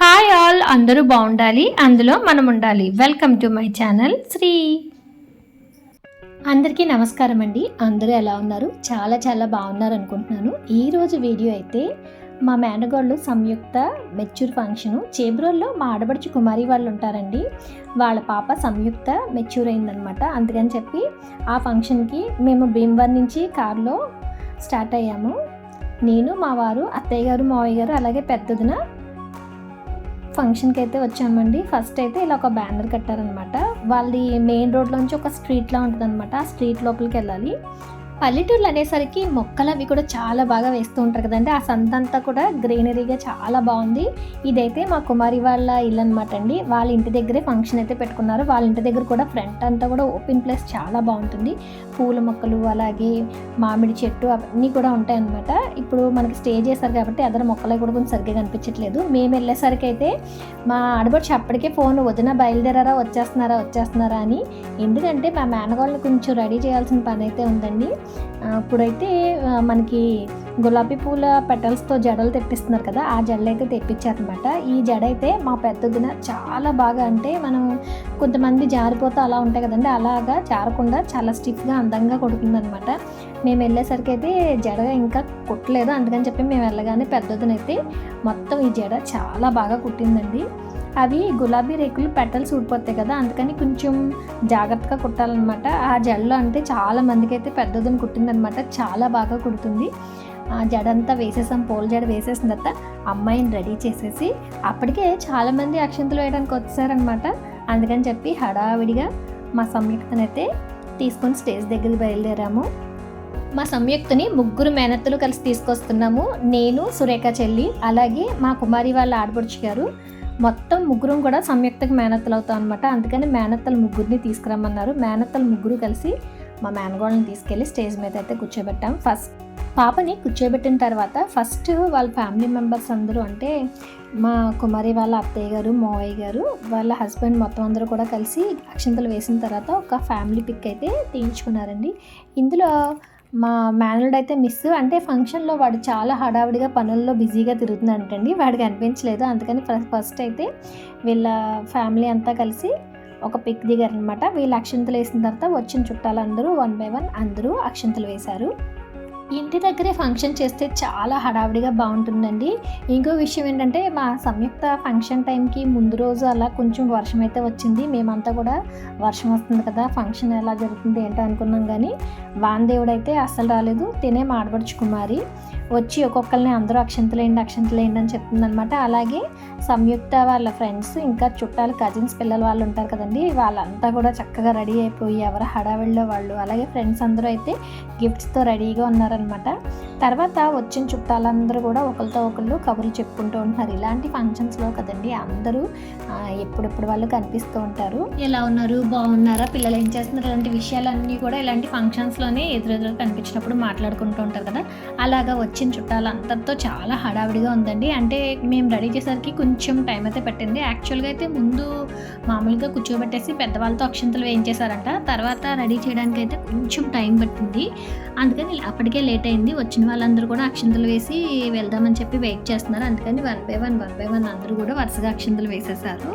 Hi all అందరూ బాగుండాలి అందులో మనం ఉండాలి. Welcome to my channel Sri. అందరికీ నమస్కారం అండి అందరూ ఎలా ఉన్నారు? చాలా చాలా బాగున్నారు అనుకుంటున్నాను. ఈరోజు వీడియో అయితే మా మేనగోళ్ళు సంయుక్త మెచ్యూర్ ఫంక్షను చేబ్రోల్లో మా ఆడబడుచు కుమారి వాళ్ళు ఉంటారండి వాళ్ళ పాప సంయుక్త మెచ్యూర్ అయిందనమాట అందుకని చెప్పి ఆ ఫంక్షన్కి మేము భీమవరం నుంచి కారులో స్టార్ట్ అయ్యాము. నేను మా వారు అత్తయ్య గారు మావయ్య గారు అలాగే పెద్దదిన ఫంక్షన్కి అయితే వచ్చామండి. ఫస్ట్ అయితే ఇలా ఒక బ్యానర్ కట్టారనమాట వాళ్ళది మెయిన్ రోడ్లోంచి ఒక స్ట్రీట్లా ఉంటుంది అనమాట ఆ స్ట్రీట్ లోపలికి వెళ్ళాలి పల్లెటూర్లు అనేసరికి మొక్కలు అవి కూడా చాలా బాగా వేస్తూ ఉంటారు కదండి. ఆ సంతంతా కూడా గ్రీనరీగా చాలా బాగుంది. ఇదైతే మా కుమారి వాళ్ళ ఇల్లు అనమాట అండి. వాళ్ళ ఇంటి దగ్గరే ఫంక్షన్ అయితే పెట్టుకున్నారు. వాళ్ళ ఇంటి దగ్గర కూడా ఫ్రంట్ అంతా కూడా ఓపెన్ ప్లేస్ చాలా బాగుంటుంది. పూల మొక్కలు అలాగే మామిడి చెట్టు అవన్నీ కూడా ఉంటాయన్నమాట. ఇప్పుడు మనకి స్టే చేశారు కాబట్టి అదర్ మొక్కలు కూడా కొంచెం సరిగ్గా కనిపించట్లేదు. మేము వెళ్ళేసరికి అయితే మా ఆడబడుచు అప్పటికే ఫోన్ వదిన బయలుదేరారా? వచ్చేస్తున్నారా? వచ్చేస్తున్నారా? అని. ఎందుకంటే మా మేనగాళ్ళని కొంచెం రెడీ చేయాల్సిన పని అయితే ఉందండి. అప్పుడైతే మనకి గులాబీ పూల పెటల్స్తో జడలు తెప్పిస్తున్నారు కదా ఆ జడలు అయితే తెప్పించారనమాట. ఈ జడ అయితే మా పెద్దదిన చాలా బాగా అంటే మనం కొంతమంది జారిపోతే అలా ఉంటాయి కదండి అలాగా జారకుండా చాలా స్టిఫ్గా అందంగా కొడుతుందనమాట. మేము వెళ్ళేసరికి అయితే జడ ఇంకా కుట్టలేదు అందుకని చెప్పి మేము వెళ్ళగానే పెద్దదినైతే మొత్తం ఈ జడ చాలా బాగా కుట్టిందండి. అవి గులాబీ రేకులు పెటల్స్ ఊడిపోతాయి కదా అందుకని కొంచెం జాగ్రత్తగా కుట్టాలన్నమాట. ఆ జడలో అంటే చాలా మందికి అయితే పెద్దదని కుట్టిందనమాట చాలా బాగా కుడుతుంది. ఆ జడ అంతా వేసేసాం పూల జడ వేసేసిన తర్వాత అమ్మాయిని రెడీ చేసేసి అప్పటికే చాలామంది అక్షంతలు వేయడానికి వచ్చారనమాట అందుకని చెప్పి హడావిడిగా మా సంయుక్తనైతే తీసుకొని స్టేజ్ దగ్గరికి బయలుదేరాము. మా సంయుక్తని ముగ్గురు మేనత్తలు కలిసి తీసుకొస్తున్నాము. నేను సురేఖ చెల్లి అలాగే మా కుమారి వాళ్ళ ఆడపడుచు గారు. మొత్తం ముగ్గురం కూడా సంయుక్తకి మేనత్తలు అవుతాం అనమాట అందుకని మేనత్తలు ముగ్గురిని తీసుకురమ్మన్నారు. మేనత్తలు ముగ్గురు కలిసి మా మేనగోళ్ళని తీసుకెళ్ళి స్టేజ్ మీద అయితే కూర్చోబెట్టాం. ఫస్ట్ పాపని కూర్చోబెట్టిన తర్వాత ఫస్ట్ వాళ్ళ ఫ్యామిలీ మెంబర్స్ అందరూ అంటే మా కుమారి వాళ్ళ అత్తయ్య గారు మావయ్య గారు వాళ్ళ హస్బెండ్ మొత్తం అందరూ కూడా కలిసి అక్షంతలు వేసిన తర్వాత ఒక ఫ్యామిలీ పిక్ అయితే తీయించుకున్నారండి. ఇందులో మా మేనల్డ్ అయితే మిస్ అంటే ఫంక్షన్లో వాడు చాలా హడావిడిగా పనుల్లో బిజీగా తిరుగుతుందంటండి వాడికి అనిపించలేదు అందుకని ఫస్ట్ అయితే వీళ్ళ ఫ్యామిలీ అంతా కలిసి ఒక పిక్ దిగారనమాట వీళ్ళు అక్షంతలు వేసిన తర్వాత వచ్చిన చుట్టాలందరూ వన్ బై వన్ అందరూ అక్షంతలు వేశారు. ఇంటి దగ్గరే ఫంక్షన్ చేస్తే చాలా హడావిడిగా బాగుంటుందండి. ఇంకో విషయం ఏంటంటే మా సంయుక్త ఫంక్షన్ టైంకి ముందు రోజు అలా కొంచెం వర్షం అయితే వచ్చింది. మేమంతా కూడా వర్షం వస్తుంది కదా ఫంక్షన్ ఎలా జరుగుతుంది ఏంటో అనుకున్నాం కానీ వాందేవుడు అయితే అస్సలు రాలేదు. తినే మాడబడుచు కుమారి. వచ్చి ఒక్కొక్కరిని అందరూ అక్షంతలేండి అక్షంతలేండి అని చెప్తుందనమాట అలాగే సంయుక్త వాళ్ళ ఫ్రెండ్స్ ఇంకా చుట్టాలు కజిన్స్ పిల్లలు వాళ్ళు ఉంటారు కదండి. వాళ్ళంతా కూడా చక్కగా రెడీ అయిపోయి ఎవరు హడావిడిలో వాళ్ళు అలాగే ఫ్రెండ్స్ అందరూ అయితే గిఫ్ట్స్తో రెడీగా ఉన్నారనమాట తర్వాత వచ్చిన చుట్టాలందరూ కూడా ఒకరితో ఒకళ్ళు కబుర్లు చెప్పుకుంటూ ఉంటున్నారు. ఇలాంటి ఫంక్షన్స్లో కదండి అందరూ ఎప్పుడెప్పుడు వాళ్ళు కనిపిస్తూ ఉంటారు. ఎలా ఉన్నారు? బాగున్నారా? పిల్లలు ఏం చేస్తున్నారు? ఇలాంటి విషయాలన్నీ కూడా ఇలాంటి ఫంక్షన్స్లోనే ఎదురెదురు కనిపించినప్పుడు మాట్లాడుకుంటూ ఉంటారు కదా. అలాగా వచ్చి వచ్చిన చుట్టాలందరితో చాలా హడావిడిగా ఉందండి. అంటే మేము రెడీ చేసరికి కొంచెం టైం అయితే పట్టింది. యాక్చువల్గా అయితే ముందు మామూలుగా కూర్చోబెట్టేసి పెద్దవాళ్ళతో అక్షంతలు వేయించేశారంట. తర్వాత రెడీ చేయడానికి అయితే కొంచెం టైం పట్టింది. అందుకని అప్పటికే లేట్ అయింది. వచ్చిన వాళ్ళందరూ కూడా అక్షంతలు వేసి వెళ్దామని చెప్పి వెయిట్ చేస్తున్నారు. అందుకని one by one one by one అందరూ కూడా వరుసగా అక్షంతలు వేసేసారు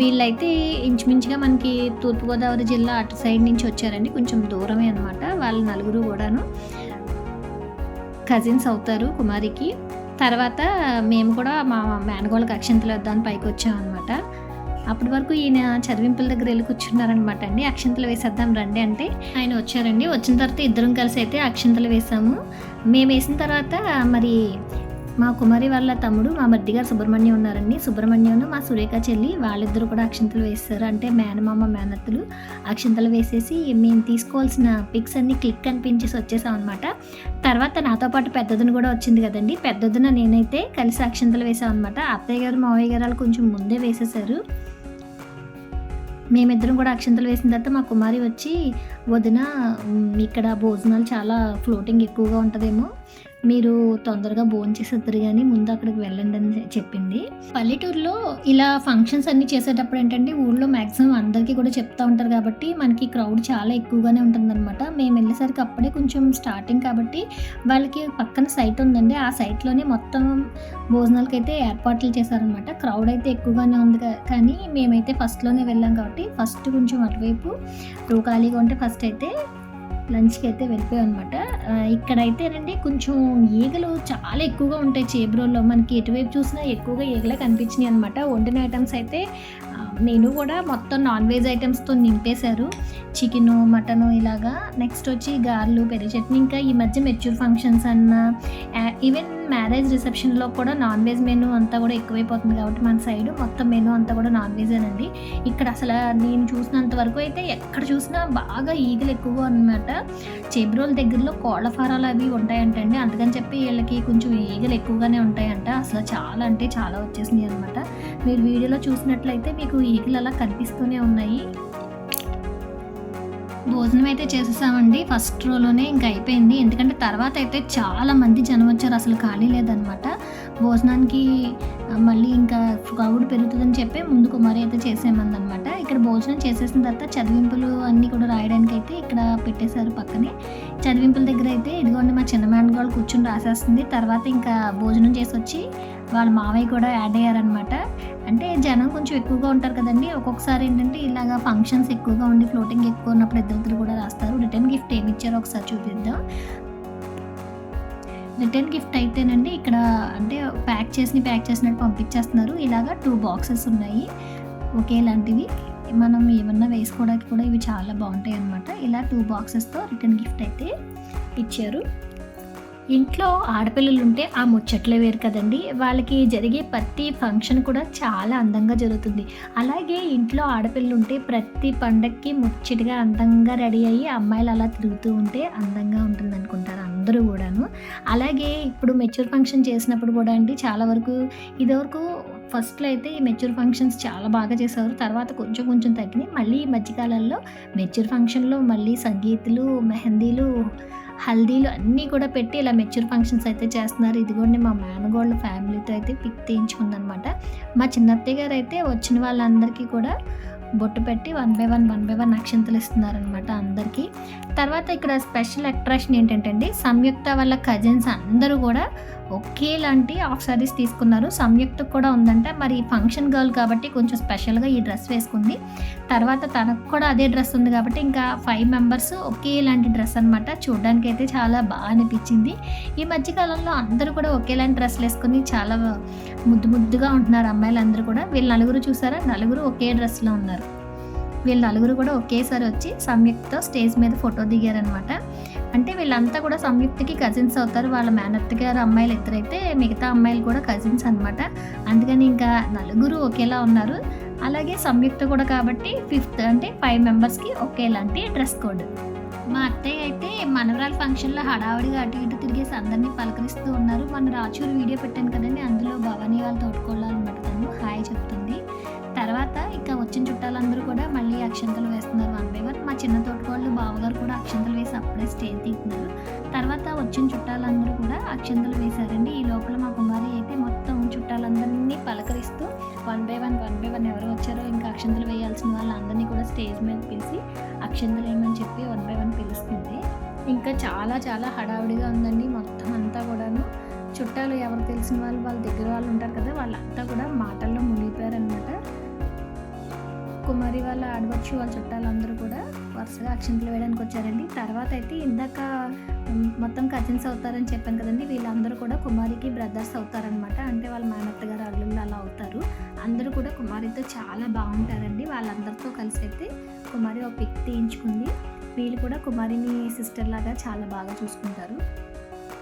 వీళ్ళైతే ఇంచుమించుగా మనకి తూర్పుగోదావరి జిల్లా అటు సైడ్ నుంచి వచ్చారండి. కొంచెం దూరమే అనమాట వాళ్ళ నలుగురు కూడాను. కజిన్స్ అవుతారు కుమారికి. తర్వాత మేము కూడా మా మేనగోళ్ళకి అక్షంతలు వేద్దామని పైకి వచ్చామన్నమాట అప్పటి వరకు ఈయన చదివింపుల దగ్గర వెళ్ళి కూర్చున్నారనమాట అండి. అక్షంతలు వేసేద్దాం రండి అంటే ఆయన వచ్చారండి. వచ్చిన తర్వాత ఇద్దరం కలిసి అయితే అక్షంతలు వేసాము. మేము వేసిన తర్వాత మరి మా కుమారి వాళ్ళ తమ్ముడు మా మర్ది గారు సుబ్రహ్మణ్యం ఉన్నారండి. సుబ్రహ్మణ్యం మా సురేఖ చెల్లి వాళ్ళిద్దరు కూడా అక్షంతలు వేస్తారు. అంటే మేనమామ మేనత్తలు అక్షంతలు వేసేసి మేము తీసుకోవాల్సిన పిక్స్ అన్ని క్లిక్ అనిపించేసి వచ్చేసాం అనమాట తర్వాత నాతో పాటు పెద్దదిన కూడా వచ్చింది కదండి. పెద్దదిన నేనైతే కలిసి అక్షంతలు వేసాం అనమాట అత్తయ్య గారు మావయ్య గారు వాళ్ళు కొంచెం ముందే వేసేసారు. మేమిద్దరం కూడా అక్షంతలు వేసిన తర్వాత మా కుమారి వచ్చి వదిన ఇక్కడ భోజనాలు చాలా ఫ్లోటింగ్ ఎక్కువగా ఉంటుందేమో. మీరు తొందరగా భోజనం చేసేద్దరు కానీ ముందు అక్కడికి వెళ్ళండి అని చెప్పింది. పల్లెటూరులో ఇలా ఫంక్షన్స్ అన్ని చేసేటప్పుడు ఏంటంటే ఊళ్ళో మ్యాక్సిమం అందరికీ కూడా చెప్తా ఉంటారు కాబట్టి మనకి క్రౌడ్ చాలా ఎక్కువగానే ఉంటుందన్నమాట. మేము వెళ్ళేసరికి అప్పుడే కొంచెం స్టార్టింగ్ కాబట్టి వాళ్ళకి పక్కన సైట్ ఉందండి. ఆ సైట్లోనే మొత్తం భోజనాలకి అయితే ఏర్పాట్లు చేశారనమాట క్రౌడ్ అయితే ఎక్కువగానే ఉంది కానీ మేమైతే ఫస్ట్లోనే వెళ్ళాం కాబట్టి ఫస్ట్ కొంచెం అటువైపు రూ ఖాళీగా ఉంటే ఫస్ట్ అయితే లంచ్కి అయితే వెళ్ళిపోయాం అనమాట ఇక్కడైతే రండి. కొంచెం ఈగలు చాలా ఎక్కువగా ఉంటాయి చేబ్రోల్లో. మనకి ఎటువైపు చూసినా ఎక్కువగా ఈగలే కనిపించినాయి అనమాట వండిన ఐటమ్స్ అయితే నేను కూడా మొత్తం నాన్ వెజ్ ఐటమ్స్తో నింపేశారు. చికెను మటను ఇలాగా. నెక్స్ట్ వచ్చి గార్లు పెరుగు చట్నీ. ఇంకా ఈ మధ్య మెచ్యూర్ ఫంక్షన్స్ అన్న ఈవెన్ మ్యారేజ్ రిసెప్షన్లో కూడా నాన్ వెజ్ మెనూ అంతా కూడా ఎక్కువైపోతుంది కాబట్టి మన సైడ్ మొత్తం మెనూ అంతా కూడా నాన్ వెజేనండి. ఇక్కడ అసలు నేను చూసినంత వరకు అయితే ఎక్కడ చూసినా బాగా ఈగలు ఎక్కువ అనమాట చేబ్రోల్ దగ్గరలో కోళ్ళ ఫారాలు అవి ఉంటాయంటండి. అందుకని చెప్పి వీళ్ళకి కొంచెం ఈగలు ఎక్కువగానే ఉంటాయంట. అసలు చాలా అంటే చాలా వచ్చేసినాయి అనమాట మీరు వీడియోలో చూసినట్లయితే మీకు ఈగలు అలా కనిపిస్తూనే ఉన్నాయి. భోజనం అయితే చేసేసామండి. ఫస్ట్ రోలోనే ఇంకా అయిపోయింది. ఎందుకంటే తర్వాత అయితే చాలా మంది జనం వచ్చారు. అసలు ఖాళీ లేదనమాట భోజనానికి మళ్ళీ ఇంకా క్రౌడ్ పెరుగుతుందని చెప్పి ముందు కుమారి అయితే చేసేయమందనమాట ఇక్కడ భోజనం చేసేసిన తర్వాత చదివింపులు అన్నీ కూడా రాయడానికి అయితే ఇక్కడ పెట్టేశారు పక్కనే. చదివింపుల దగ్గర అయితే ఇదిగోండి మా చిన్న మేనగాళ్ళు కూర్చుని రాసేస్తుంది. తర్వాత ఇంకా భోజనం చేసి వచ్చి వాళ్ళ మావయ్య కూడా యాడ్ అయ్యారనమాట అంటే జనం కొంచెం ఎక్కువగా ఉంటారు కదండి. ఒక్కొక్కసారి ఏంటంటే ఇలాగా ఫంక్షన్స్ ఎక్కువగా ఉండి ఫ్లోటింగ్ ఎక్కువ ఉన్నప్పుడు ఇద్దరు కూడా రాస్తారు. రిటర్న్ గిఫ్ట్ ఏమి ఇచ్చారో ఒకసారి చూపిద్దాం. రిటర్న్ గిఫ్ట్ అయితేనండి ఇక్కడ అంటే ప్యాక్ చేసి ప్యాక్ చేసినట్టు పంపించేస్తున్నారు. ఇలాగా టూ బాక్సెస్ ఉన్నాయి. ఒకేలాంటివి మనం ఏమన్నా వేసుకోవడానికి కూడా ఇవి చాలా బాగుంటాయి అన్నమాట ఇలా టూ బాక్సెస్తో రిటర్న్ గిఫ్ట్ అయితే ఇచ్చారు. ఇంట్లో ఆడపిల్లలు ఉంటే ఆ ముచ్చట్లే వేరు కదండి. వాళ్ళకి జరిగే ప్రతి ఫంక్షన్ కూడా చాలా అందంగా జరుగుతుంది. అలాగే ఇంట్లో ఆడపిల్లలు ఉంటే ప్రతి పండక్కి ముచ్చటగా అందంగా రెడీ అయ్యి అమ్మాయిలు అలా తిరుగుతూ ఉంటే అందంగా ఉంటుంది అనుకుంటారు అందరూ కూడాను. అలాగే ఇప్పుడు మెచ్యూర్ ఫంక్షన్ చేసినప్పుడు కూడా అండి చాలా వరకు ఇదివరకు ఫస్ట్లో అయితే ఈ మెచ్యూర్ ఫంక్షన్స్ చాలా బాగా చేసేవారు. తర్వాత కొంచెం కొంచెం తగ్గినాయి. మళ్ళీ ఈ మధ్యకాలంలో మెచ్యూర్ ఫంక్షన్లో మళ్ళీ సంగీతులు మెహందీలు హల్దీలు అన్నీ కూడా పెట్టి ఇలా మెచ్యూర్ ఫంక్షన్స్ అయితే చేస్తున్నారు. ఇది కూడా మా మేనగోళ్ళ ఫ్యామిలీతో అయితే పిక్ తీయించుకుందనమాట. మా చిన్నత్తయ్య గారు అయితే వచ్చిన వాళ్ళందరికీ కూడా బొట్టు పెట్టి one by one one by one అక్షంతలు ఇస్తున్నారనమాట అందరికీ. తర్వాత ఇక్కడ స్పెషల్ అట్రాక్షన్ ఏంటంటే అండి సంయుక్త వాళ్ళ కజిన్స్ అందరూ కూడా ఒకేలాంటి ఆఫ్ సారీస్ తీసుకున్నారు. సంయుక్త కూడా ఉందంట. మరి ఫంక్షన్ గర్ల్ కాబట్టి కొంచెం స్పెషల్గా ఈ డ్రెస్ వేసుకుంది. తర్వాత తనకు కూడా అదే డ్రెస్ ఉంది కాబట్టి ఇంకా ఫైవ్ మెంబర్స్ ఒకేలాంటి డ్రెస్ అనమాట చూడడానికి అయితే చాలా బాగా అనిపించింది. ఈ మధ్యకాలంలో అందరూ కూడా ఒకేలాంటి డ్రెస్లు వేసుకుని చాలా ముద్దు ముద్దుగా ఉంటున్నారు అమ్మాయిలు అందరూ కూడా. వీళ్ళు నలుగురు చూసారా? నలుగురు ఒకే డ్రెస్లో ఉన్నారు. వీళ్ళు నలుగురు కూడా ఒకేసారి వచ్చి సంయుక్తతో స్టేజ్ మీద ఫోటో దిగారనమాట అంటే వీళ్ళంతా కూడా సంయుక్తకి కజిన్స్ అవుతారు. వాళ్ళ మేనత్త గారు అమ్మాయిలు ఇద్దరైతే మిగతా అమ్మాయిలు కూడా కజిన్స్ అనమాట అందుకని ఇంకా నలుగురు ఒకేలా ఉన్నారు. అలాగే సంయుక్త కూడా కాబట్టి ఫిఫ్త్ అంటే ఫైవ్ మెంబర్స్కి ఒకేలాంటి డ్రెస్ కోడ్. మా అత్తయ్య అయితే మనవరాల ఫంక్షన్లో హడావుడిగా అటు ఇటు తిరిగేసి అందరినీ పలకరిస్తూ ఉన్నారు. మన రాచూరు వీడియో పెట్టాను కదండి అందులో భవానీ వాళ్ళ తోడుకోవాలన్నమాట తను. హాయ్ చెప్తుంది. తర్వాత ఇంకా వచ్చిన చుట్టాలందరూ కూడా మళ్ళీ అక్షంతలు వేస్తున్నారు వన్ బై వన్. మా చిన్న తోటకోళ్ళు బావగారు కూడా అక్షంతలు వేసి అప్పుడే స్టేజ్ తీస్తున్నారు తర్వాత వచ్చిన చుట్టాలందరూ కూడా అక్షంతలు వేశారండి. ఈ లోపల మా కుమారి అయితే మొత్తం చుట్టాలందరినీ పలకరిస్తూ one by one one by one ఎవరు వచ్చారో ఇంకా అక్షంతలు వేయాల్సిన వాళ్ళందరినీ కూడా స్టేజ్ మీద పిలిచి అక్షంతలు వేయమని చెప్పి వన్ బై వన్ పిలుస్తుంది. ఇంకా చాలా చాలా హడావుడిగా ఉందండి మొత్తం అంతా కూడాను. చుట్టాలు ఎవరు తెలిసిన వాళ్ళు వాళ్ళ దగ్గర వాళ్ళు ఉంటారు కదా వాళ్ళంతా కూడా మాటల్లో మునిగిపోయారనమాట కుమారి వాళ్ళ ఆడవచ్చు వాళ్ళ చుట్టాలందరూ కూడా వరుసగా అక్షంతలు వేయడానికి వచ్చారండి. తర్వాత అయితే ఇందాక మొత్తం కజిన్స్ అవుతారని చెప్పాను కదండి. వీళ్ళందరూ కూడా కుమారికి బ్రదర్స్ అవుతారనమాట అంటే వాళ్ళ మేనత్త గారు అల్లుళ్ళు అలా అవుతారు. అందరూ కూడా కుమారితో చాలా బాగుంటారండి. వాళ్ళందరితో కలిసి అయితే కుమారి ఒక పిక్ తీయించుకుంది. వీళ్ళు కూడా కుమారిని సిస్టర్ లాగా చాలా బాగా చూసుకుంటారు.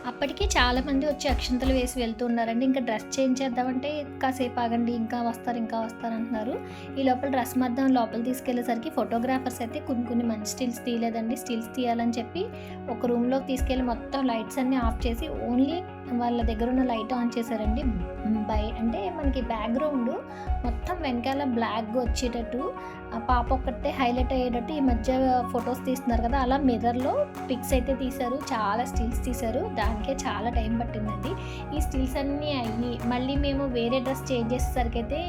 అప్పటికి చాలామంది వచ్చి అక్షంతలు వేసి వెళ్తూ ఉన్నారండి ఇంకా డ్రెస్ చేంజ్ చేద్దామంటే కాసేపు ఆగండి ఇంకా వస్తారు ఇంకా వస్తారు అంటున్నారు. ఈ లోపల డ్రెస్ మధ్యం లోపల తీసుకెళ్ళేసరికి ఫోటోగ్రాఫర్స్ అయితే కొన్ని కొన్ని మంచి స్టిల్స్ తీయలేదండి. స్టిల్స్ తీయాలని చెప్పి ఒక రూమ్లోకి తీసుకెళ్ళి మొత్తం లైట్స్ అన్నీ ఆఫ్ చేసి ఓన్లీ వాళ్ళ దగ్గర ఉన్న లైట్ ఆన్ చేశారండి. బై అంటే మనకి బ్యాక్గ్రౌండ్ మొత్తం వెనకాల బ్లాక్ వచ్చేటట్టు ఆ పాప ఒక్కటే హైలైట్ అయ్యేటట్టు ఈ మధ్య ఫొటోస్ తీస్తున్నారు కదా అలా మిర్రర్లో పిక్స్ అయితే తీశారు చాలా స్టిల్స్ తీశారు. దానికే చాలా టైం పట్టిందండి. ఈ స్టిల్స్ అన్నీ అయ్యి మళ్ళీ మేము వేరే డ్రెస్ చేంజ్ చేసేసరికి అయితే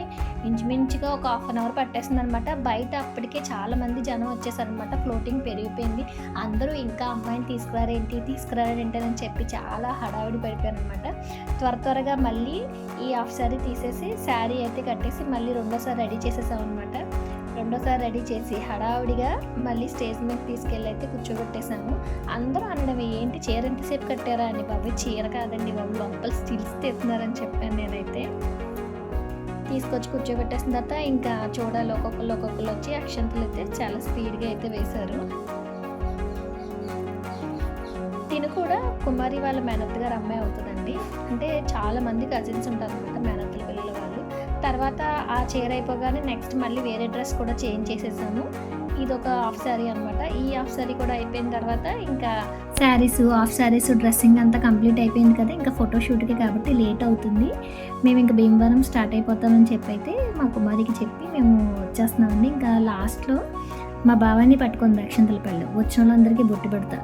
ఇంచుమించుగా ఒక హాఫ్ అన్ అవర్ పట్టేస్తుంది అనమాట బయట అప్పటికే చాలా మంది జనం వచ్చేసారనమాట. ఫ్లోటింగ్ పెరిగిపోయింది. అందరూ ఇంకా అమ్మాయిని తీసుకురారేంటి తీసుకురారేంటి అని చెప్పి చాలా హడావిడి పడిపోయారు అనమాట త్వర త్వరగా మళ్ళీ ఈ హాఫ్ శారీ తీసేసి శారీ అయితే కట్టేసి మళ్ళీ రెండోసారి రెడీ చేసేసాం అనమాట రెండోసారి రెడీ చేసి హడావుడిగా మళ్ళీ స్టేజ్ మీద తీసుకెళ్ళి అయితే కూర్చోబెట్టేశాము. అందరూ అనడం ఏంటి? చీర ఎంతసేపు కట్టారా అని బాబు చీర కాదండి బాబు లోపల స్టిల్స్ తెస్తున్నారని చెప్పాను నేనైతే. తీసుకొచ్చి కూర్చోబెట్టేసిన తర్వాత ఇంకా చూడాలి ఒక్కొక్కరు ఒక్కొక్కరు వచ్చి అక్షంతలు అయితే చాలా స్పీడ్గా అయితే వేశారు. తిను కూడా కుమారి వాళ్ళ మేనత్తగారు అమ్మాయి అవుతుందండి. అంటే చాలా మంది కజిన్స్ ఉంటారు అనమాట మేనత్తల పిల్లల వాళ్ళు. తర్వాత ఆ చీర అయిపోగానే నెక్స్ట్ మళ్ళీ వేరే డ్రెస్ కూడా చేంజ్ చేసేసాను ఇది ఒక హాఫ్ శారీ అనమాట ఈ హాఫ్ శారీ కూడా అయిపోయిన తర్వాత ఇంకా శారీస్ హాఫ్ శారీస్ డ్రెస్సింగ్ అంతా కంప్లీట్ అయిపోయింది కదా ఇంకా ఫోటోషూట్కి కాబట్టి లేట్ అవుతుంది. మేము ఇంకా భీమవరం స్టార్ట్ అయిపోతామని చెప్పి అయితే మా కుమారికి చెప్పి మేము వచ్చేస్తున్నామండి. ఇంకా లాస్ట్లో మా బావాన్ని పట్టుకుంది అక్షంతల పళ్ళు వచ్చిన వాళ్ళందరికీ బొట్టు పెడతా.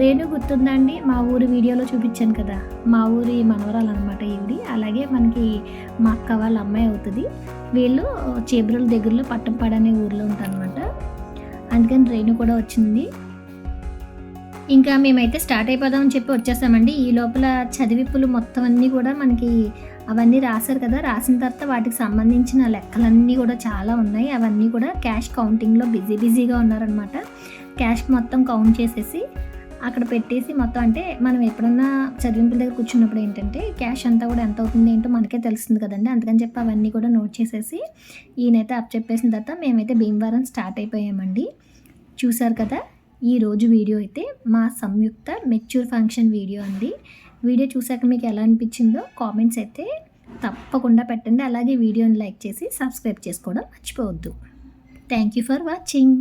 రేణు గుర్తుందండి? మా ఊరి వీడియోలో చూపించాను కదా. మా ఊరి మనవరాలు అనమాట ఈవిడి. అలాగే మనకి మా అక్క వాళ్ళ అమ్మాయి అవుతుంది. వీళ్ళు చేబ్రల దగ్గరలో పట్టంపాడు అనే ఊర్లో ఉంటారనమాట అందుకని రేణు కూడా వచ్చింది. ఇంకా మేమైతే స్టార్ట్ అయిపోదామని చెప్పి వచ్చేసామండి. ఈ లోపల చదివిప్పులు మొత్తం అన్నీ కూడా మనకి అవన్నీ రాశారు కదా. రాసిన తర్వాత వాటికి సంబంధించిన లెక్కలన్నీ కూడా చాలా ఉన్నాయి. అవన్నీ కూడా క్యాష్ కౌంటింగ్లో బిజీ బిజీగా ఉన్నారనమాట క్యాష్ మొత్తం కౌంట్ చేసేసి అక్కడ పెట్టేసి మొత్తం అంటే మనం ఎప్పుడన్నా చదివింపుల దగ్గర కూర్చున్నప్పుడు ఏంటంటే క్యాష్ అంతా కూడా ఎంత అవుతుంది ఏంటో మనకే తెలుస్తుంది కదండి. అందుకని చెప్పి అవన్నీ కూడా నోట్ చేసేసి ఈయనైతే అప్ చెప్పేసిన తర్వాత మేమైతే భీమవరం స్టార్ట్ అయిపోయామండి. చూసారు కదా ఈ రోజు వీడియో అయితే మా సంయుక్త మెచ్యూర్ ఫంక్షన్ వీడియో అండి. వీడియో చూశాక మీకు ఎలా అనిపించిందో కామెంట్స్ అయితే తప్పకుండా పెట్టండి. అలాగే వీడియోని లైక్ చేసి సబ్స్క్రైబ్ చేసుకోవడం మర్చిపోవద్దు. Thank you for watching.